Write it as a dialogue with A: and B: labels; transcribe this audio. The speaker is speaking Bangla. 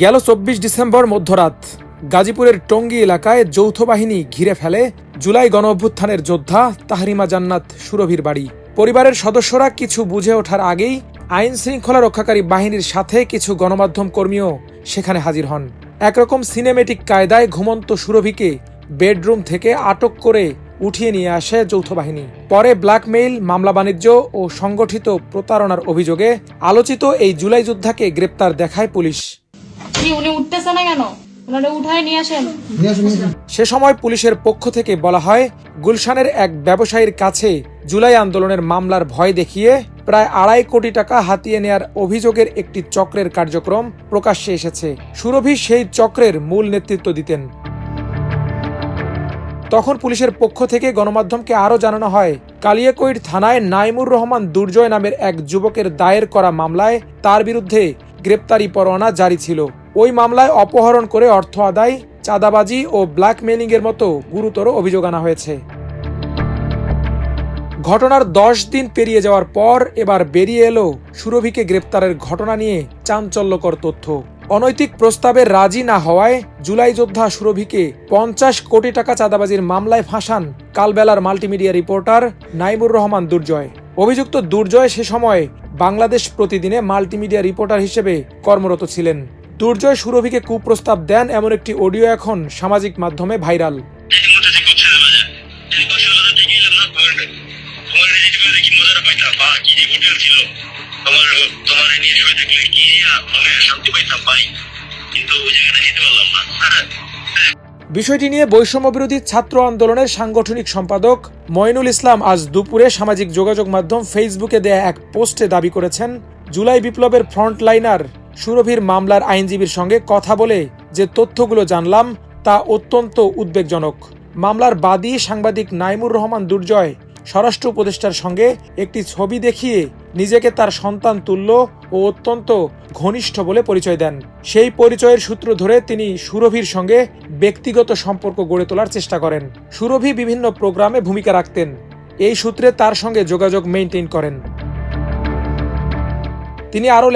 A: গেল চব্বিশ ডিসেম্বর মধ্যরাত, গাজীপুরের টঙ্গী এলাকায় যৌথ বাহিনী ঘিরে ফেলে জুলাই গণ অভ্যুত্থানের যোদ্ধা তাহরিমা জান্নাত সুরভির বাড়ি। পরিবারের সদস্যরা কিছু বুঝে ওঠার আগেই আইন শৃঙ্খলা রক্ষাকারী বাহিনীর সাথে কিছু গণমাধ্যম কর্মীও সেখানে হাজির হন। একরকম সিনেমেটিক কায়দায় ঘুমন্ত সুরভিকে বেডরুম থেকে আটক করে উঠিয়ে নিয়ে আসে যৌথ বাহিনী। পরে ব্ল্যাকমেইল মামলা বাণিজ্য ও সংগঠিত প্রতারণার অভিযোগে আলোচিত এই জুলাই যোদ্ধাকে গ্রেপ্তার দেখায় পুলিশ।
B: উনি উঠতেছে না কেন? ওনারা উঠায় নিয়ে আসেন।
A: সে সময় পুলিশের পক্ষ থেকে বলা হয় গুলশানের এক ব্যবসায়ীর কাছে জুলাই আন্দোলনের মামলার ভয় দেখিয়ে প্রায় আড়াই কোটি টাকা হাতিয়ে নেয়ার অভিযোগের একটি চক্রের কার্যক্রম প্রকাশ্যে এসেছে। সুরভি সেই চক্রের মূল নেতৃত্ব দিতেন। তখন পুলিশের পক্ষ থেকে গণমাধ্যমকে আরও জানানো হয়, কালিয়াকৈর থানায় নাইমুর রহমান দুর্জয় নামের এক যুবকের দায়ের করা মামলায় তার বিরুদ্ধে গ্রেপ্তারি পরোয়ানা জারি ছিল। ওই মামলায় অপহরণ করে অর্থ আদায়, চাঁদাবাজি ও ব্ল্যাকমেলিং এর মতো গুরুতর অভিযোগ আনা হয়েছে। ঘটনার দশ দিন পেরিয়ে যাওয়ার পর এবার বেরিয়ে এলো সুরভিকে গ্রেপ্তারের ঘটনা নিয়ে চাঞ্চল্যকর তথ্য। অনৈতিক প্রস্তাবে রাজি না হওয়ায় জুলাই যোদ্ধা সুরভিকে পঞ্চাশ কোটি টাকা চাঁদাবাজির মামলায় ফাঁসান কালবেলার মাল্টিমিডিয়া রিপোর্টার নাইমুর রহমান দুর্জয়। অভিযুক্ত দুর্জয় সে সময় বাংলাদেশ প্রতিদিনে মাল্টিমিডিয়া রিপোর্টার হিসেবে কর্মরত ছিলেন। দুর্জয় সুরভিকে কুপ্রস্তাব দেন এমন একটি অডিও এখন সামাজিক মাধ্যমে ভাইরাল।
C: ছিল? তোমার তোমার নিয়ে কি মনে শান্তি পাইতাম, ভাই। কিন্তু ওই জায়গাটা যেতে পারলাম না।
A: বিষয়টি নিয়ে বৈষম্য বিরোধী ছাত্র আন্দোলনের সাংগঠনিক সম্পাদক মইনুল ইসলাম আজ দুপুরে সামাজিক যোগাযোগ মাধ্যম ফেসবুকে দেয়া এক পোস্টে দাবি করেছেন, জুলাই বিপ্লবের ফ্রন্টলাইনার সুরভির মামলার আইনজীবীর সঙ্গে কথা বলে যে তথ্যগুলো জানলাম তা অত্যন্ত উদ্বেগজনক। মামলার বাদী সাংবাদিক নাইমুর রহমান দুর্জয় স্বরাষ্ট্র উপদেষ্টার সঙ্গে একটি ছবি দেখিয়ে নিজেকে তার সন্তান তুল্য ও অত্যন্ত ঘনিষ্ঠ বলে পরিচয় দেন। সেই পরিচয়ের সূত্র ধরে তিনি সুরভির সঙ্গে ব্যক্তিগত সম্পর্ক গড়ে তোলার চেষ্টা করেন। সুরভি বিভিন্ন প্রোগ্রামে ভূমিকা রাখতেন। এই সূত্রে তার সঙ্গে যোগাযোগ মেনটেন করেন। তিনি আরও